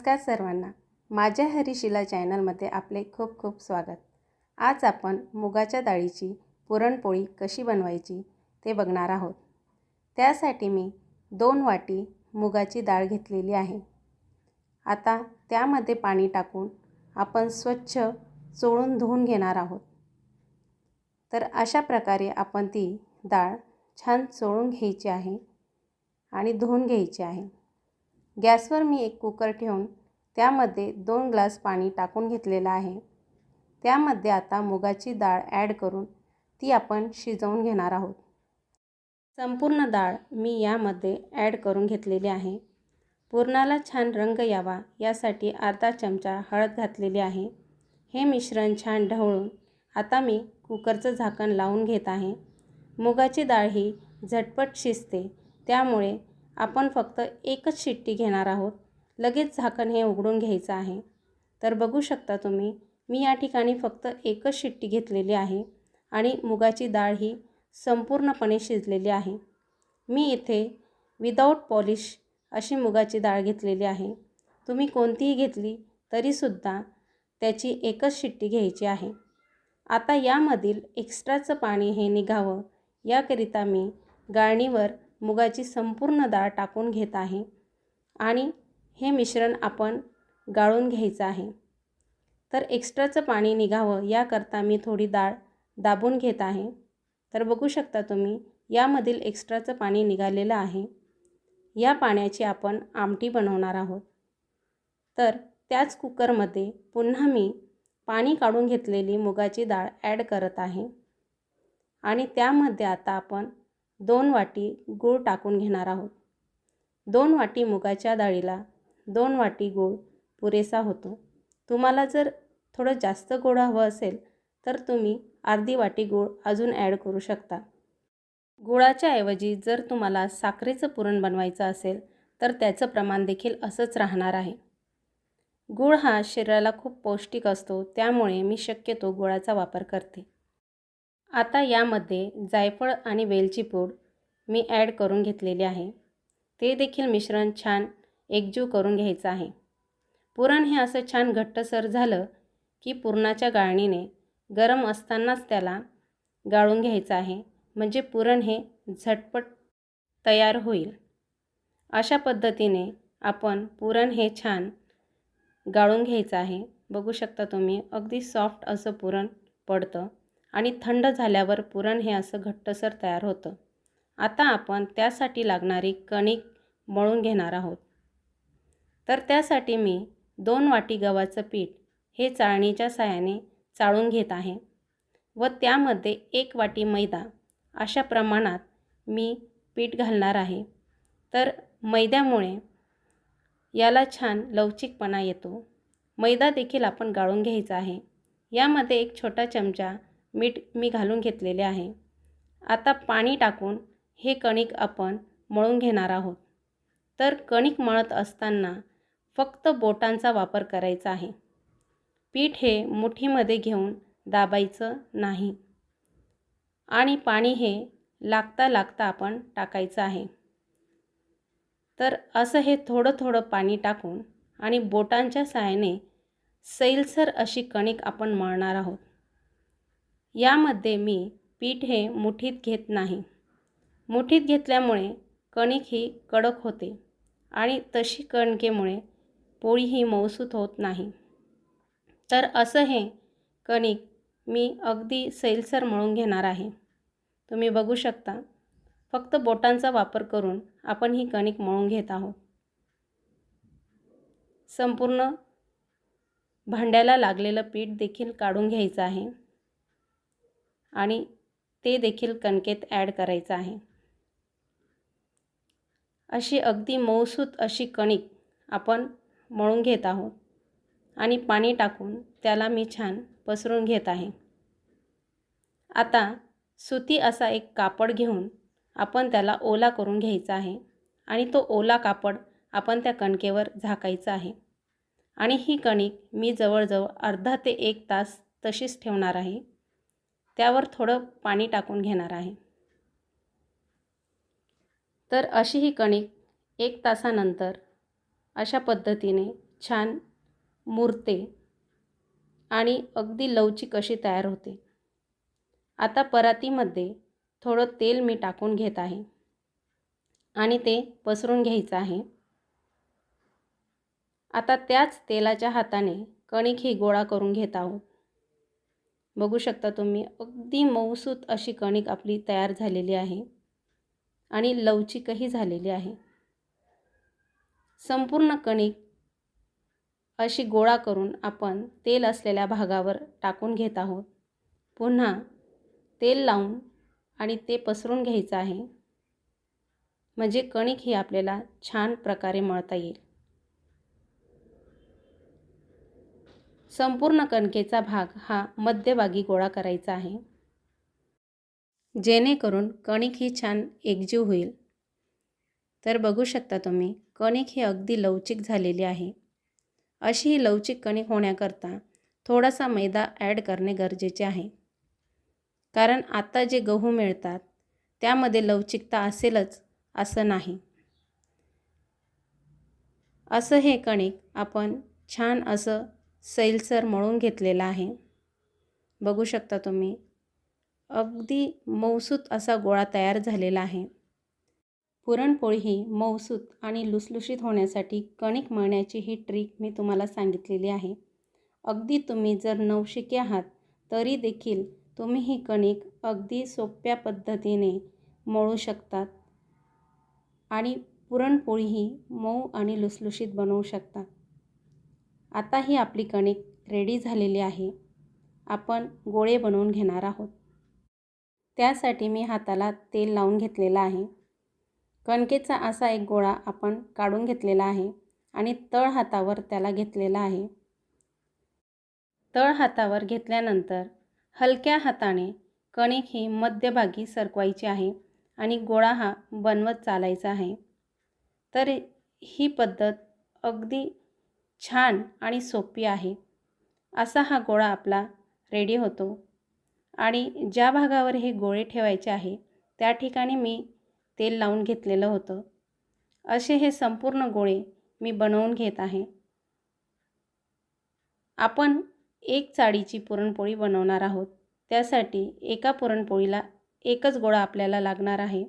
नमस्कार सर्वांना. माझ्या हरिशिला चॅनलमध्ये आपले खूप खूप स्वागत. आज आपण मुगाच्या डाळीची पुरणपोळी कशी बनवायची ते बघणार आहोत. त्यासाठी मी दोन वाटी मुगाची डाळ घेतलेली आहे. आता त्यामध्ये पाणी टाकून आपण स्वच्छ चोळून धुवून घेणार आहोत. तर अशा प्रकारे आपण ती डाळ छान चोळून घ्यायची आहे आणि धुवून घ्यायची आहे. गॅसवर मी एक कुकर ठेवून त्यामध्ये दोन ग्लास पाणी टाकून घेतलेलं आहे. त्यामध्ये आता मुगाची डाळ ॲड करून ती आपण शिजवून घेणार आहोत. संपूर्ण डाळ मी यामध्ये ॲड करून घेतलेली आहे. पुरणाला छान रंग यावा यासाठी अर्धा चमचा हळद घातलेली आहे. हे मिश्रण छान ढवळून आता मी कुकरचं झाकण लावून घेत आहे. मुगाची डाळ ही झटपट शिजते त्यामुळे आपण फक्त एकच शिट्टी घेणार आहोत. लगेच झाकण हे उघडून घ्यायचं आहे. तर बघू शकता तुम्ही मी या ठिकाणी फक्त एकच शिट्टी घेतलेली आहे आणि मुगाची डाळ ही संपूर्णपणे शिजलेली आहे. मी इथे विदाऊट पॉलिश अशी मुगाची डाळ घेतलेली आहे. तुम्ही कोणतीही घेतली तरीसुद्धा त्याची एकच शिट्टी घ्यायची आहे. आता यामधील एक्स्ट्राचं पाणी हे निघावं. याकरिता मी गाळणीवर मुगाची संपूर्ण डाळ टाकून घेत आहे आणि हे मिश्रण आपण गाळून घ्यायचं आहे. तर एक्स्ट्राचं पाणी निघावं याकरता मी थोडी डाळ दाबून घेत आहे. तर बघू शकता तुम्ही यामधील एक्स्ट्राचं पाणी निघालेलं आहे. या पाण्याची आपण आमटी बनवणार आहोत. तर त्याच कुकरमध्ये पुन्हा मी पाणी काढून घेतलेली मुगाची डाळ ॲड करत आहे. आणि त्यामध्ये आता आपण दोन वाटी गूळ टाकून घेणार आहोत. दोन वाटी मुगाच्या डाळीला दोन वाटी गूळ पुरेसा होतो. तुम्हाला जर थोडं जास्त गोड हवं असेल तर तुम्ही अर्धी वाटी गूळ अजून ॲड करू शकता. गुळाच्या ऐवजी जर तुम्हाला साखरेचं पुरण बनवायचं असेल तर त्याचं प्रमाण देखील असंच राहणार आहे. गूळ हा शरीराला खूप पौष्टिक असतो त्यामुळे मी शक्यतो गुळाचा वापर करते. आता यामध्ये जायफळ आणि वेलची पूड मी ॲड करून घेतलेली आहे. ते देखील मिश्रण छान एकजीव करून घ्यायचं आहे. पुरण हे असं छान घट्टसर झालं की पुरणाच्या गाळणीने गरम असतानाच त्याला गाळून घ्यायचं आहे. म्हणजे पुरण हे झटपट तयार होईल. अशा पद्धतीने आपण पुरण हे छान गाळून घ्यायचं आहे. बघू शकता तुम्ही अगदी सॉफ्ट असं पुरण पडतं. आणि थंड झाल्यावर पुरण हे असं घट्टसर तयार होतं. आता आपण त्यासाठी लागणारी कणिक मळून घेणार आहोत. तर त्यासाठी मी दोन वाटी गव्हाचं पीठ हे चाळणीच्या साहाय्याने चाळून घेत आहे व त्यामध्ये एक वाटी मैदा. अशा प्रमाणात मी पीठ घालणार आहे. तर मैद्यामुळे याला छान लवचिकपणा येतो. मैदा देखील आपण गाळून घ्यायचा आहे. यामध्ये एक छोटा चमचा मीठ मी घालून घेतलेले आहे. आता पाणी टाकून हे कणिक आपण मळून घेणार आहोत. तर कणिक मळत असताना फक्त बोटांचा वापर करायचा आहे. पीठ हे मुठीमध्ये घेऊन दाबायचं नाही. आणि पाणी हे लागता लागता आपण टाकायचं आहे. तर असं हे थोडं थोडं पाणी टाकून आणि बोटांच्या सहाय्याने सैलसर अशी कणिक आपण मळणार आहोत. यामध्ये मी पीठ हे मुठीत घेत नाही. मुठीत घेतल्यामुळे कणिक ही कडक होते आणि तशी कणकेमुळे पोळी ही मऊसूत होत नाही. तर असं हे कणिक मी अगदी सैलसर मळून घेणार आहे. तुम्ही बघू शकता फक्त बोटांचा वापर करून आपण ही कणिक मळून घेत आहोत. संपूर्ण भांड्याला लागलेलं पीठ देखील काढून घ्यायचं आहे. आणि ते देखील कणकेत ॲड करायचं आहे. अशी अगदी मऊसूत अशी कणिक आपण मळून घेत आहोत आणि पाणी टाकून त्याला मी छान पसरून घेत आहे. आता सुती असा एक कापड घेऊन आपण त्याला ओला करून घ्यायचा आहे आणि तो ओला कापड आपण त्या कणकेवर झाकायचा आहे. आणि ही कणिक मी जवळजवळ अर्धा ते एक तास तशीच ठेवणार आहे. त्यावर थोडं पाणी टाकून घेणार आहे. तर अशी ही कणिक एक तासानंतर अशा पद्धतीने छान मुरते आणि अगदी लवचिक अशी तयार होते. आता परातीमध्ये थोडं तेल मी टाकून घेत आहे आणि ते पसरून घ्यायचं आहे. आता त्याच तेलाच्या हाताने कणिक ही गोळा करून घेत आहोत. बघू शकता तुम्ही. अगदी मऊसूत अशी कणिक आपली तयार झालेली आहे आणि लवचिकही झालेली आहे. संपूर्ण कणिक अशी गोळा करून आपण तेल असलेल्या भागावर टाकून घेत आहोत. पुन्हा तेल लावून आणि ते पसरून घ्यायचं आहे. म्हणजे कणिक ही आपल्याला छान प्रकारे मळता येईल. संपूर्ण कणकेचा भाग हा मध्यभागी गोळा करायचा आहे. जेणेकरून कणिक ही छान एकजीव होईल. तर बघू शकता तुम्ही कणिक ही अगदी लवचिक झालेली आहे. अशी ही लवचिक कणिक होण्याकरता थोडासा मैदा ॲड करणे गरजेचे आहे. कारण आता जे गहू मिळतात त्यामध्ये लवचिकता असेलच असं नाही. असं हे कणिक आपण छान असं सैलसर मळून घेतलेला आहे. बघू शकता तुम्ही. अगदी मौसूत असा गोळा तयार झालेला आहे. पुरणपोळी ही मौसूत आणि लुसलुशीत होण्यासाठी कणिक मळण्याची ही ट्रिक मी तुम्हाला सांगितलेली आहे. अगदी तुम्ही जर नवशिके आहात तरी देखील तुम्ही ही कणिक अगदी सोप्या पद्धतीने मळू शकतात आणि पुरणपोळी ही मऊ आणि लुसलुशीत बनवू शकता. आता ही आपली कणिक रेडी झालेली आहे. आपण गोळे बनवून घेणार आहोत. त्यासाठी मी हाताला तेल लावून घेतलेलं आहे. कणकेचा असा एक गोळा आपण काढून घेतलेला आहे आणि तळ हातावर त्याला घेतलेला आहे. तळ हातावर घेतल्यानंतर हलक्या हाताने कणिक ही मध्यभागी सरकवायची आहे आणि गोळा हा बनवत चालायचा आहे. तर ही पद्धत अगदी छान आणि सोपी आहे. असा हा गोळा आपला रेडी होतो. आणि ज्या भागावर हे गोळे ठेवायचे आहे त्या ठिकाणी मी तेल लावून घेतलेलं होतं. असे हे संपूर्ण गोळे मी बनवून घेत आहे. आपण एक चाळीची पुरणपोळी बनवणार आहोत. त्यासाठी एका पुरणपोळीला एकच गोळा आपल्याला लागणार आहे.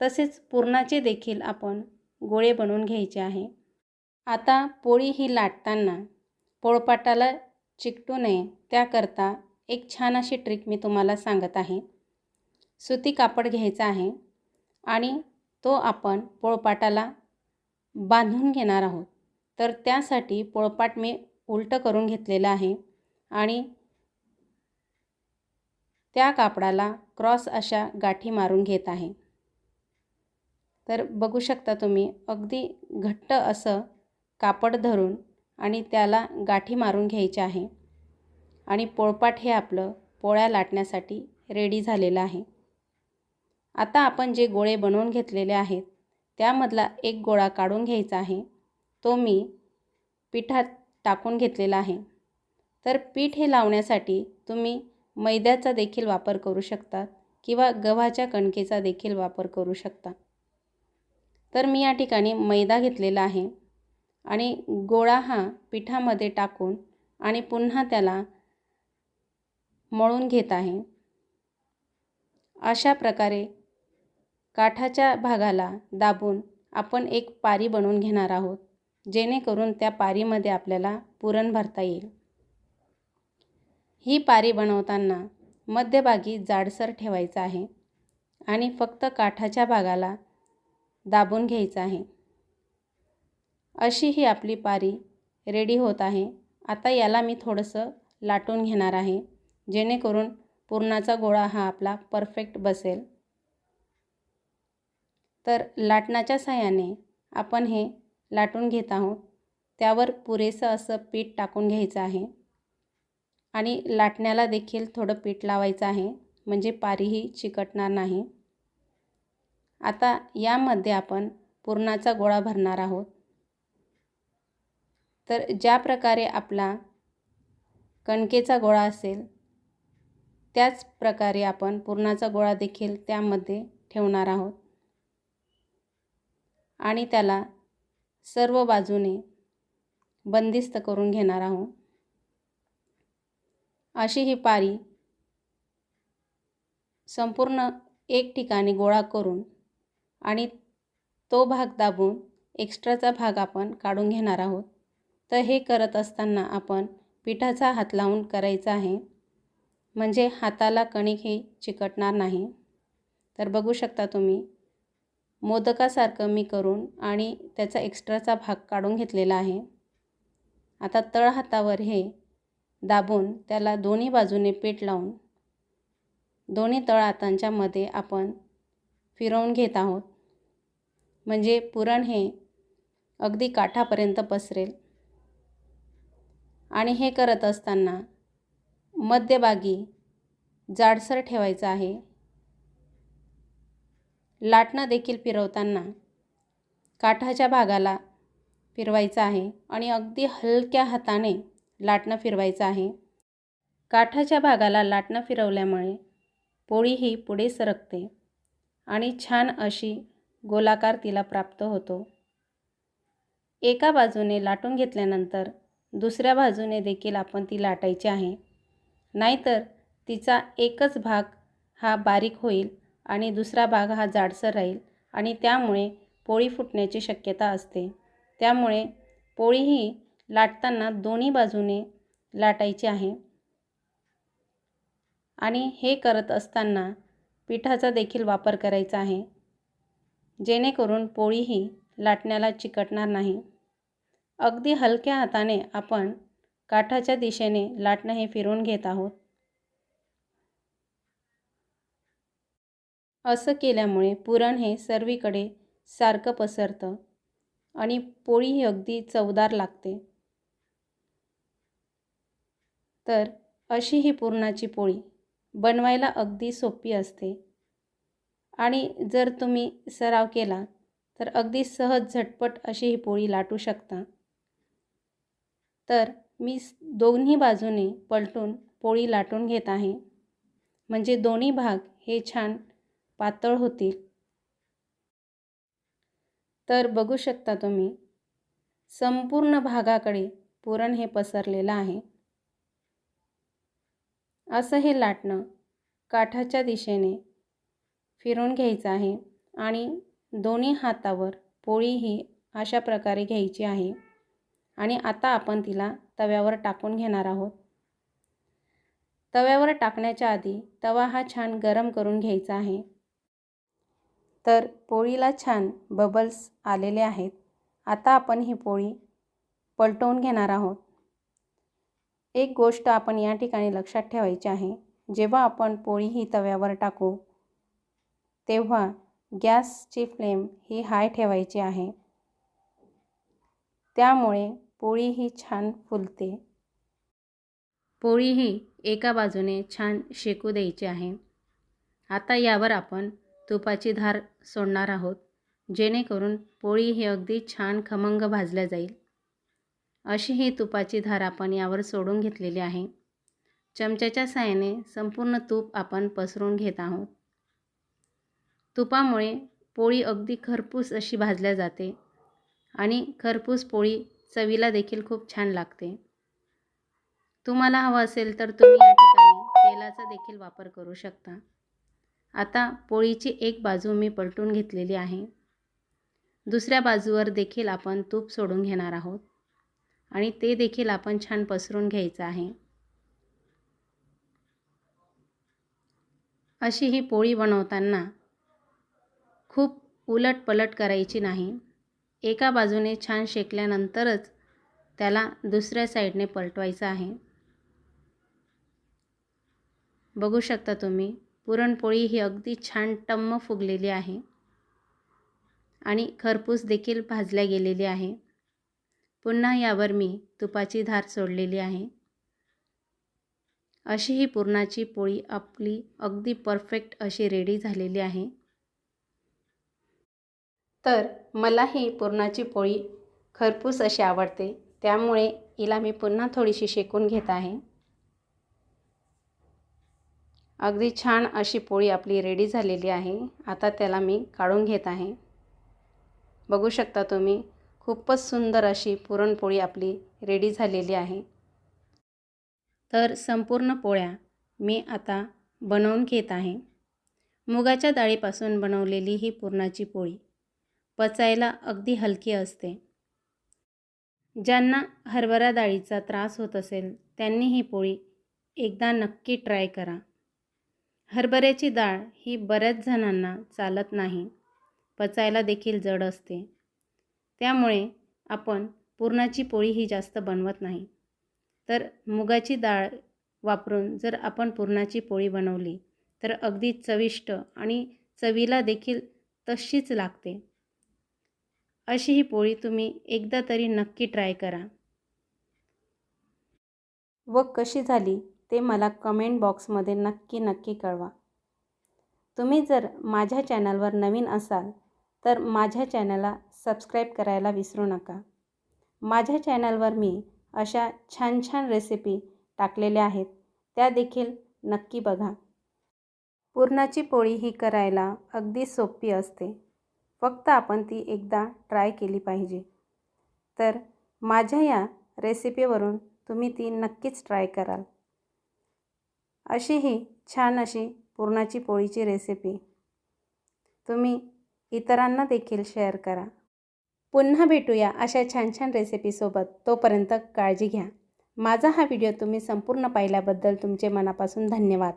तसेच पुरणाचे देखील आपण गोळे बनवून घ्यायचे आहे. आता पोळी ही लाटताना पोळपाटाला चिकटू नये त्याकरता एक छान अशी ट्रिक मी तुम्हाला सांगत आहे. सुती कापड घ्यायचा आहे आणि तो आपण पोळपाटाला बांधून घेणार आहोत. तर त्यासाठी पोळपाट मी उलटं करून घेतलेलं आहे आणि त्या कापडाला क्रॉस अशा गाठी मारून घेत आहे. तर बघू शकता तुम्ही अगदी घट्ट असं कापड धरून आणि त्याला गाठी मारून घ्यायचे आहे. आणि पोळपाट हे आपलं पोळ्या लाटण्यासाठी रेडी झालेलं आहे. आता आपण जे गोळे बनवून घेतलेले आहेत त्यामधला एक गोळा काढून घ्यायचा आहे. तो मी पिठात टाकून घेतलेला आहे. तर पीठ हे लावण्यासाठी तुम्ही मैद्याचा देखील वापर करू शकता किंवा गव्हाच्या कणकेचा देखील वापर करू शकता. तर मी या ठिकाणी मैदा घेतलेला आहे. आणि गोळा हा पिठामध्ये टाकून आणि पुन्हा त्याला मळून घेत आहे. अशा प्रकारे काठाच्या भागाला दाबून आपण एक पारी बनवून घेणार आहोत जेणेकरून त्या पारीमध्ये आपल्याला पुरण भरता येईल. ही पारी बनवताना मध्यभागी जाडसर ठेवायचं आहे आणि फक्त काठाच्या भागाला दाबून घ्यायचं आहे. अशी ही आपली पारी रेडी होत आहे. आता याला मी थोडंसं लाटून घेणार आहे जेणेकरून पुरणाचा गोळा हा आपला परफेक्ट बसेल. तर लाटणाच्या साह्याने आपण हे लाटून घेत आहोत. त्यावर पुरेसं असं पीठ टाकून घ्यायचं आहे. आणि लाटण्याला देखील थोडं पीठ लावायचं आहे म्हणजे पारीही चिकटणार नाही. आता यामध्ये आपण पुरणाचा गोळा भरणार आहोत. तर ज्या प्रकारे आपला कणकेचा गोळा असेल त्याच प्रकारे आपण पुरणाचा गोळा देखील त्यामध्ये ठेवणार आहोत. आणि त्याला सर्व बाजूने बंदिस्त करून घेणार आहोत. अशी ही पारी संपूर्ण एक ठिकाणी गोळा करून आणि तो भाग दाबून एक्स्ट्राचा भाग आपण काढून घेणार आहोत. तर हे करत असताना आपण पिठाचा हात लावून करायचा आहे. म्हणजे हाताला कणिक हे चिकटणार नाही. तर बघू शकता तुम्ही मोदकासारखं मी करून आणि त्याचा एक्स्ट्राचा भाग काढून घेतलेला आहे. आता तळ हातावर हे दाबून त्याला दोन्ही बाजूने पीठ लावून दोन्ही तळ हातांच्यामध्ये आपण फिरवून घेत आहोत. म्हणजे पुरण हे अगदी काठापर्यंत पसरेल. आणि हे करत असताना मध्यभागी जाडसर ठेवायचं आहे. लाटणं देखील फिरवताना काठाच्या भागाला फिरवायचं आहे आणि अगदी हलक्या हाताने लाटणं फिरवायचं आहे. काठाच्या भागाला लाटणं फिरवल्यामुळे पोळी ही पुढे सरकते आणि छान अशी गोलाकार तिला प्राप्त होतो. एका बाजूने लाटून घेतल्यानंतर दुसऱ्या बाजूने देखील आपण ती लाटायची आहे. नाहीतर तिचा एकच भाग हा बारीक होईल आणि दुसरा भाग हा जाडसर राहील आणि त्यामुळे पोळी फुटण्याची शक्यता असते. त्यामुळे पोळी ही लाटताना दोन्ही बाजूने लाटायची आहे. आणि हे करत असताना पिठाचा देखील वापर करायचा आहे. जेणेकरून पोळी ही लाटण्याला चिकटणार नाही. अगदी हलक्या हाताने आपण काठाच्या दिशेने लाटणं हे फिरवून घेत आहोत. असं केल्यामुळे पुरण हे सर्वीकडे सारखं पसरतं आणि पोळी ही अगदी चवदार लागते. तर अशी ही पुरणाची पोळी बनवायला अगदी सोपी असते. आणि जर तुम्ही सराव केला तर अगदी सहज झटपट अशी ही पोळी लाटू शकता. तर मी दोन्ही बाजूने पलटून पोळी लाटून घेत आहे. म्हणजे दोन्ही भाग हे छान पातळ होतील. तर बघू शकता तुम्ही संपूर्ण भागाकडे पुरण हे पसरलेलं आहे. असं हे लाटणं काठाच्या दिशेने फिरून घ्यायचं आहे आणि दोन्ही हातावर पोळी ही अशा प्रकारे घ्यायची आहे. आणि आता आपण तिला तव्यावर टाकून घेणार आहोत. तव्यावर टाकण्याच्या आधी तवा हा छान गरम करून घ्यायचा आहे. तर पोळीला छान बबल्स आलेले आहेत. आता आपण ही पोळी पलटवून घेणार आहोत. एक गोष्ट आपण या ठिकाणी लक्षात ठेवायची आहे. जेव्हा आपण पोळी ही तव्यावर टाकू तेव्हा गॅसची फ्लेम ही हाय ठेवायची आहे. त्यामुळे पोळी ही छान फुलते. पोळी ही एका बाजूने छान शेकू द्यायची आहे. आता यावर आपण तुपाची धार सोडणार आहोत जेणेकरून पोळी ही अगदी छान खमंग भाजल्या जाईल. अशी ही तुपाची धार आपण यावर सोडून घेतलेली आहे. चमच्याच्या साहाय्याने संपूर्ण तूप आपण पसरून घेत आहोत. तुपामुळे पोळी अगदी खरपूस अशी भाजल्या जाते आणि खरपूस पोळी चवीला देखील खूप छान लागते. तुम्हाला हवं असेल तर तुम्ही या ठिकाणी तेलाचा देखील वापर करू शकता. आता पोळीची एक बाजू मी पलटून घेतलेली आहे. दुसऱ्या बाजूवर देखील आपण तूप सोडून घेणार आहोत. आणि ते देखील आपण छान पसरून घ्यायचं आहे. अशी ही पोळी बनवताना खूप उलट पलट करायची नाही. एका बाजूने छान शेकल्यानंतरच त्याला दुसऱ्या साईडने पलटवायचं आहे. बघू शकता तुम्ही पुरणपोळी ही अगदी छान टम्म फुगलेली आहे आणि खरपूस देखील भाजल्या गेलेली आहे. पुन्हा यावर मी तुपाची धार सोडलेली आहे. अशी ही पुरणाची पोळी आपली अगदी परफेक्ट अशी रेडी झालेली आहे. तर मला ही पुरणाची पोळी खरपूस अशी आवडते. त्यामुळे हिला मी पुन्हा थोडीशी शेकून घेत आहे. अगदी छान अशी पोळी आपली रेडी झालेली आहे. आता त्याला मी काढून घेत आहे. बघू शकता तुम्ही खूपच सुंदर अशी पुरणपोळी आपली रेडी झालेली आहे. तर संपूर्ण पोळ्या मी आता बनवून घेत आहे. मुगाच्या डाळीपासून बनवलेली ही पुरणाची पोळी. पचायला अगदी हलकी असते. ज्यांना हरभरा डाळीचा त्रास होत असेल त्यांनी ही पोळी एकदा नक्की ट्राय करा. हरभऱ्याची डाळ ही बऱ्याच जणांना चालत नाही. पचायला देखील जड असते. त्यामुळे आपण पुरणाची पोळी ही जास्त बनवत नाही. तर मुगाची डाळ वापरून जर आपण पुरणाची पोळी बनवली तर अगदी चविष्ट आणि चवीला देखील तशीच लागते. अशी ही पोळी तुम्ही एकदा तरी नक्की ट्राय करा. व कशी झाली ते मला कमेंट बॉक्समध्ये नक्की नक्की कळवा. तुम्ही जर माझ्या चॅनलवर नवीन असाल तर माझ्या चॅनलला सबस्क्राईब करायला विसरू नका. माझ्या चॅनलवर मी अशा छान छान रेसिपी टाकलेल्या आहेत त्या देखील नक्की बघा. पुरणाची पोळी ही करायला अगदी सोपी असते. फक्त आपण ती एकदा ट्राय केली पाहिजे. तर माझ्या या रेसिपीवरून तुम्ही ती नक्कीच ट्राय कराल. अशी ही छान अशी पुरणाची पोळीची रेसिपी तुम्ही इतरांना देखील शेअर करा. पुन्हा भेटूया अशा छान छान रेसिपीसोबत तोपर्यंत काळजी घ्या. माझा हा व्हिडिओ तुम्ही संपूर्ण पाहिल्याबद्दल तुमचे मनापासून धन्यवाद.